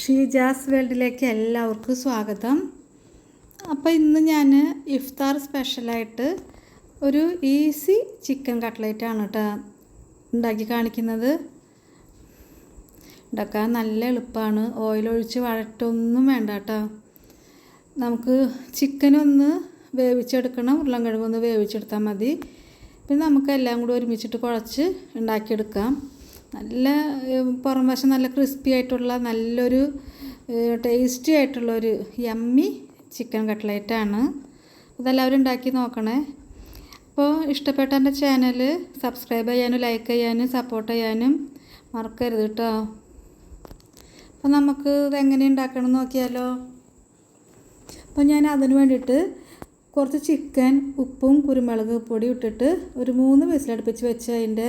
ഷീജാസ് വേൾഡിലേക്ക് എല്ലാവർക്കും സ്വാഗതം. അപ്പോൾ ഇന്ന് ഞാൻ ഇഫ്താർ സ്പെഷ്യലായിട്ട് ഒരു ഈസി ചിക്കൻ കട്ട്ലേറ്റ് ആണ് കേട്ടോ ഉണ്ടാക്കി കാണിക്കുന്നത്. ഉണ്ടാക്കാൻ നല്ല എളുപ്പമാണ് ഓയിലൊഴിച്ച് വഴറ്റൊന്നും വേണ്ട കേട്ടോ നമുക്ക് ചിക്കനൊന്ന് വേവിച്ചെടുക്കണം. ഉരുളൻ കിഴങ്ങൊന്ന് വേവിച്ചെടുത്താൽ മതി. പിന്നെ നമുക്ക് എല്ലാം കൂടി ഒരുമിച്ചിട്ട് കുഴച്ച് ഉണ്ടാക്കിയെടുക്കാം. നല്ല പുറം വശം നല്ല ക്രിസ്പി ആയിട്ടുള്ള നല്ലൊരു ടേസ്റ്റി ആയിട്ടുള്ളൊരു യമ്മി ചിക്കൻ കട്ട്ലേറ്റാണ് ഇതെല്ലാവരും ഉണ്ടാക്കി നോക്കണേ. അപ്പോൾ ഇഷ്ടപ്പെട്ട എന്റെ ചാനൽ സബ്സ്ക്രൈബ് ചെയ്യാനും ലൈക്ക് ചെയ്യാനും സപ്പോർട്ട് ചെയ്യാനും മറക്കരുത് കേട്ടോ അപ്പോൾ നമുക്ക് ഇതെങ്ങനെ ഉണ്ടാക്കണം നോക്കിയാലോ. അപ്പോൾ ഞാൻ അതിന് വേണ്ടിയിട്ട് കുറച്ച് ചിക്കൻ ഉപ്പും കുരുമുളക് പൊടി ഇട്ടിട്ട് ഒരു മൂന്ന് വിസിലടുപ്പിച്ച് വെച്ച് അതിന്റെ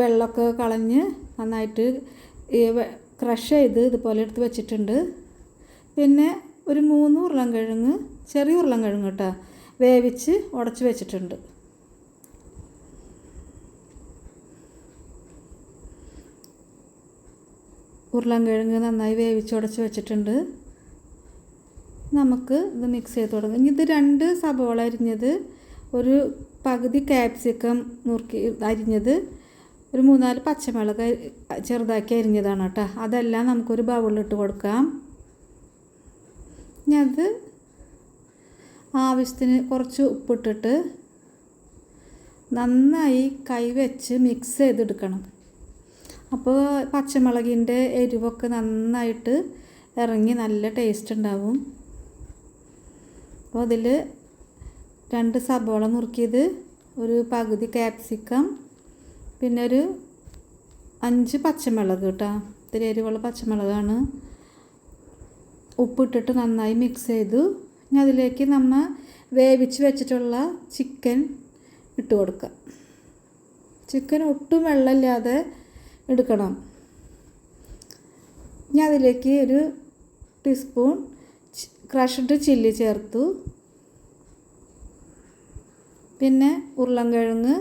വെള്ളമൊക്കെ കളഞ്ഞ് നന്നായിട്ട് ക്രഷ് ചെയ്ത് ഇതുപോലെ എടുത്ത് വെച്ചിട്ടുണ്ട്. പിന്നെ ഒരു മൂന്ന് ഉരുളൻകിഴങ്ങ് ചെറിയ ഉരുളൻകിഴങ്ങ് കേട്ടോ വേവിച്ച് ഉടച്ച് വെച്ചിട്ടുണ്ട്. ഉരുളൻകിഴങ്ങ് നന്നായി വേവിച്ച് ഉടച്ച് വെച്ചിട്ടുണ്ട്. നമുക്ക് ഇത് മിക്സ് ചെയ്ത് തുടങ്ങാം. ഇനി ഇത് രണ്ട് സബോള അരിഞ്ഞത് ഒരു പകുതി ക്യാപ്സിക്കം നുറുക്കി അരിഞ്ഞത് ഒരു മൂന്നാൽ പച്ചമുളക് ചെറുതാക്കി അരിഞ്ഞതാണ് കേട്ടോ. അതെല്ലാം നമുക്കൊരു ബൗളിലിട്ട് കൊടുക്കാം. ഇനി അത് ആവശ്യത്തിന് കുറച്ച് ഉപ്പിട്ടിട്ട് നന്നായി കൈവച്ച് മിക്സ് ചെയ്തെടുക്കണം. അപ്പോൾ പച്ചമുളകിന്റെ എരിവൊക്കെ നന്നായിട്ട് ഇറങ്ങി നല്ല ടേസ്റ്റ് ഉണ്ടാവും. അപ്പോൾ അതിൽ രണ്ട് സബോള നുറുക്കിയത് ഒരു പകുതി ക്യാപ്സിക്കം പിന്നെ ഒരു അഞ്ച് പച്ചമുളക് കേട്ടോ. ഇത്തിരി എരിവുള്ള പച്ചമുളകാണ്. ഉപ്പിട്ടിട്ട് നന്നായി മിക്സ് ചെയ്തു. ഇനി അതിലേക്ക് നമ്മൾ വേവിച്ച് വെച്ചിട്ടുള്ള ചിക്കൻ ഇട്ട് കൊടുക്കുക. ചിക്കൻ ഒട്ടും വെള്ളമില്ലാതെ എടുക്കണം. ഇനി അതിലേക്ക് ഒരു ടീസ്പൂൺ ക്രഷ്ഡ് ചില്ലി ചേർത്തു. പിന്നെ ഉരുളൻകിഴങ്ങ്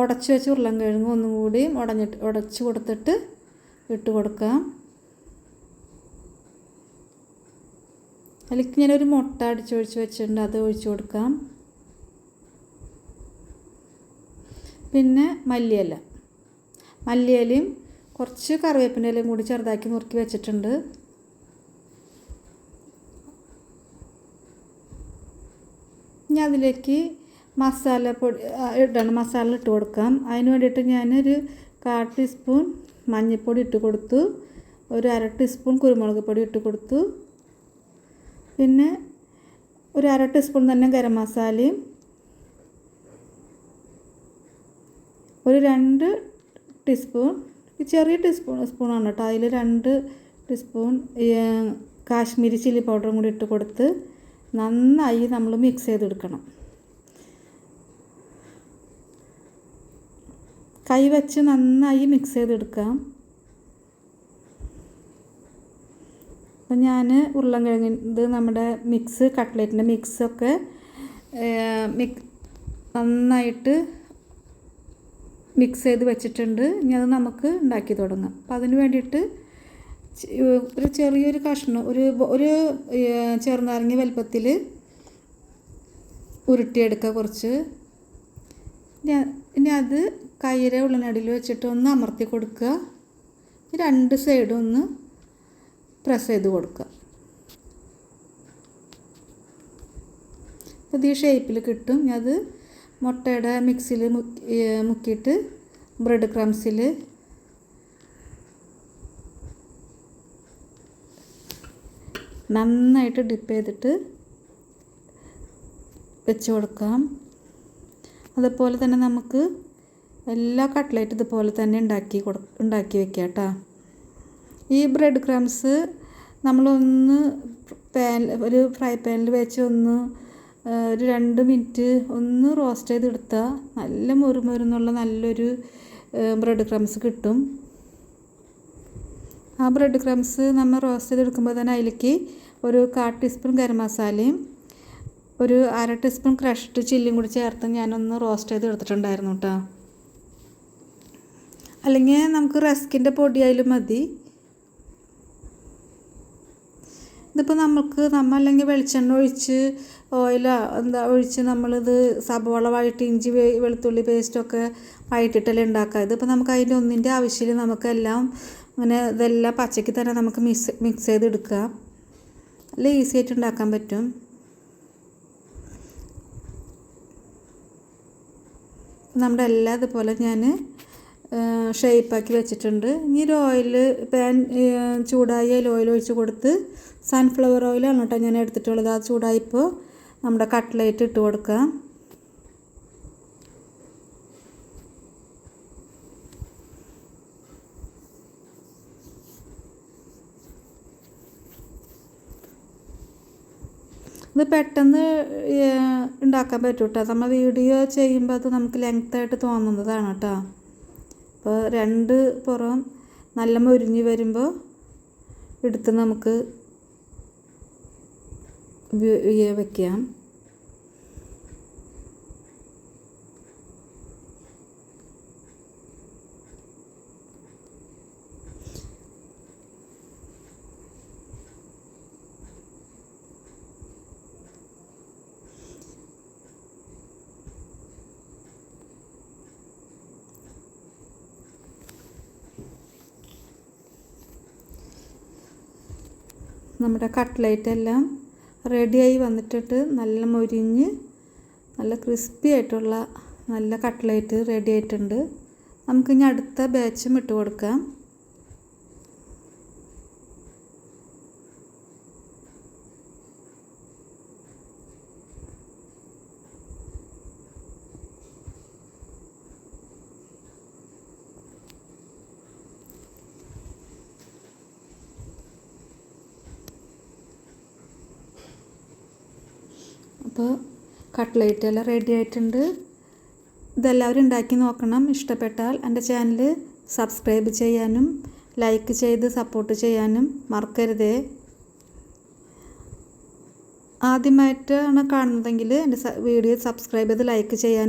ഉടച്ച് വെച്ച് ഉരുളൻകിഴങ്ങ് ഒന്നും കൂടി ഉടഞ്ഞിട്ട് ഉടച്ച് കൊടുത്തിട്ട് ഇട്ട് കൊടുക്കാം. അതിലേക്ക് ഞാനൊരു മുട്ട അടിച്ച് ഒഴിച്ച് വെച്ചിട്ടുണ്ട് അത് ഒഴിച്ച് കൊടുക്കാം. പിന്നെ മല്ലിയില. മല്ലിയിലയും കുറച്ച് കറിവേപ്പിന്റെ ഇലയും കൂടി ചെറുതാക്കി മുറുക്കി വെച്ചിട്ടുണ്ട്. ഇനി അതിലേക്ക് മസാല പൊടി ഇടണം. മസാല ഇട്ട് കൊടുക്കാം. അതിന് വേണ്ടിയിട്ട് ഞാനൊരു കാൽ ടീസ്പൂൺ മഞ്ഞൾപ്പൊടി ഇട്ട് കൊടുത്തു. ഒരു അര ടീസ്പൂൺ കുരുമുളക് പൊടി ഇട്ട് കൊടുത്തു. പിന്നെ ഒരു അര ടീസ്പൂൺ തന്നെ ഗരം മസാലയും ഒരു രണ്ട് ടീസ്പൂൺ ചെറിയ ടീസ്പൂൺ സ്പൂണാണ് കേട്ടോ. അതിൽ രണ്ട് ടീസ്പൂൺ കാശ്മീരി ചില്ലി പൗഡറും കൂടി ഇട്ട് കൊടുത്ത് നന്നായി നമ്മൾ മിക്സ് ചെയ്തെടുക്കണം. കൈ വെച്ച് നന്നായി മിക്സ് ചെയ്തെടുക്കാം അപ്പം ഞാൻ ഉരുളൻകിഴങ്ങ് നമ്മുടെ മിക്സ് കട്ട്ലേറ്റിന്റെ മിക്സൊക്കെ മിക് നന്നായിട്ട് മിക്സ് ചെയ്ത് വെച്ചിട്ടുണ്ട്. ഇനി അത് നമുക്ക് ഉണ്ടാക്കി തുടങ്ങാം. അപ്പം അതിന് വേണ്ടിയിട്ട് ഒരു ചെറിയൊരു കഷ്ണം ഒരു ഒരു ചെറുനാരങ്ങ വലുപ്പത്തിൽ ഉരുട്ടിയെടുക്കുക കുറച്ച്. ഇനി അത് കയ്യിലെ ഉള്ളിനടിയിൽ വെച്ചിട്ട് ഒന്ന് അമർത്തി കൊടുക്കുക. രണ്ട് സൈഡും ഒന്ന് പ്രസ് ചെയ്ത് കൊടുക്കുക. അത് ഈ ഷേപ്പിൽ കിട്ടും. അത് മുട്ടയുടെ മിക്സിയിൽ മുക്കി മുക്കിയിട്ട് ബ്രെഡ് ക്രംസിൽ നന്നായിട്ട് ഡിപ്പ് ചെയ്തിട്ട് വെച്ച് കൊടുക്കാം. അതുപോലെ തന്നെ നമുക്ക് എല്ലാ കട്ട്ലേറ്റ് ഇതുപോലെ തന്നെ ഉണ്ടാക്കി കൊടു ഉണ്ടാക്കി വെക്കാം കേട്ടോ. ഈ ബ്രെഡ് ക്രംസ് നമ്മളൊന്ന് പാൻ ഒരു ഫ്രൈ പാനിൽ വെച്ച് ഒന്ന് ഒരു രണ്ട് മിനിറ്റ് ഒന്ന് റോസ്റ്റ് ചെയ്തെടുത്താൽ നല്ല മുറുമുറുന്നുള്ള നല്ലൊരു ബ്രെഡ് ക്രംസ് കിട്ടും. ആ ബ്രെഡ് ക്രംസ് നമ്മൾ റോസ്റ്റ് ചെയ്തെടുക്കുമ്പോൾ തന്നെ അതിലേക്ക് ഒരു കാൽ ടീസ്പൂൺ ഗരം മസാലയും ഒരു അര ടീസ്പൂൺ ക്രഷ്ഡ് ചില്ലിയും കൂടി ചേർത്ത് ഞാനൊന്ന് റോസ്റ്റ് ചെയ്ത് എടുത്തിട്ടുണ്ടായിരുന്നു കേട്ടോ. അല്ലെങ്കിൽ നമുക്ക് റസ്കിന്റെ പൊടിയായാലും മതി. ഇതിപ്പോൾ നമുക്ക് നമ്മൾ അല്ലെങ്കിൽ വെളിച്ചെണ്ണ ഒഴിച്ച് ഓയിലോ എന്താ ഒഴിച്ച് നമ്മളിത് സബോള വഴറ്റി ഇഞ്ചി വെളുത്തുള്ളി പേസ്റ്റൊക്കെ വഴറ്റിട്ടല്ലേ ഉണ്ടാക്കുക. ഇതിപ്പോൾ നമുക്ക് അതിന്റെ ഒന്നിന്റെ ആവശ്യമില്ല. നമുക്കെല്ലാം അങ്ങനെ ഇതെല്ലാം പച്ചയ്ക്ക് തന്നെ നമുക്ക് മിക്സ് മിക്സ് ചെയ്തെടുക്കുക. നല്ല ഈസി ആയിട്ട് ഉണ്ടാക്കാൻ പറ്റും. നമ്മുടെ എല്ലാ ഇതുപോലെ ഞാൻ ഷേപ്പാക്കി വെച്ചിട്ടുണ്ട്. ഇനി ഒരു ഓയിൽ പാൻ ചൂടായി അതിൽ ഓയിൽ ഒഴിച്ച് കൊടുത്ത് സൺഫ്ലവർ ഓയിലാണ് കേട്ടോ ഞാൻ എടുത്തിട്ടുള്ളത്. അത് ചൂടായിപ്പോൾ നമ്മുടെ കട്ട്ലേറ്റ് ഇട്ട് കൊടുക്കാം. ഇത് പെട്ടെന്ന് ഉണ്ടാക്കാൻ പറ്റും കേട്ടോ നമ്മൾ വീഡിയോ ചെയ്യുമ്പോൾ അത് നമുക്ക് ലെങ്ത്തായിട്ട് തോന്നുന്നതാണ് കേട്ടോ അപ്പോൾ രണ്ട് പുറം നല്ല മുരിഞ്ഞ് വരുമ്പോൾ എടുത്ത് നമുക്ക് വയ്ക്കാം നമ്മുടെ കട്ട്ലേറ്റ് എല്ലാം റെഡിയായി വന്നിട്ടിട്ട് നല്ല മൊരിഞ്ഞ് നല്ല ക്രിസ്പി ആയിട്ടുള്ള നല്ല കട്ട്ലേറ്റ് റെഡി ആയിട്ടുണ്ട് നമുക്കിനി അടുത്ത ബാച്ചും ഇട്ട് കൊടുക്കാം. അപ്പോൾ കട്ട്ലേറ്റ് എല്ലാം റെഡി ആയിട്ടുണ്ട്. ഇതെല്ലാവരും ഉണ്ടാക്കി നോക്കണം. ഇഷ്ടപ്പെട്ടാൽ എന്റെ ചാനൽ സബ്സ്ക്രൈബ് ചെയ്യാനും ലൈക്ക് ചെയ്ത് സപ്പോർട്ട് ചെയ്യാനും മറക്കരുതേ. ആദ്യമായിട്ടാണ് കാണുന്നതെങ്കിൽ എന്റെ വീഡിയോ സബ്സ്ക്രൈബ് ചെയ്ത് ലൈക്ക് ചെയ്യാൻ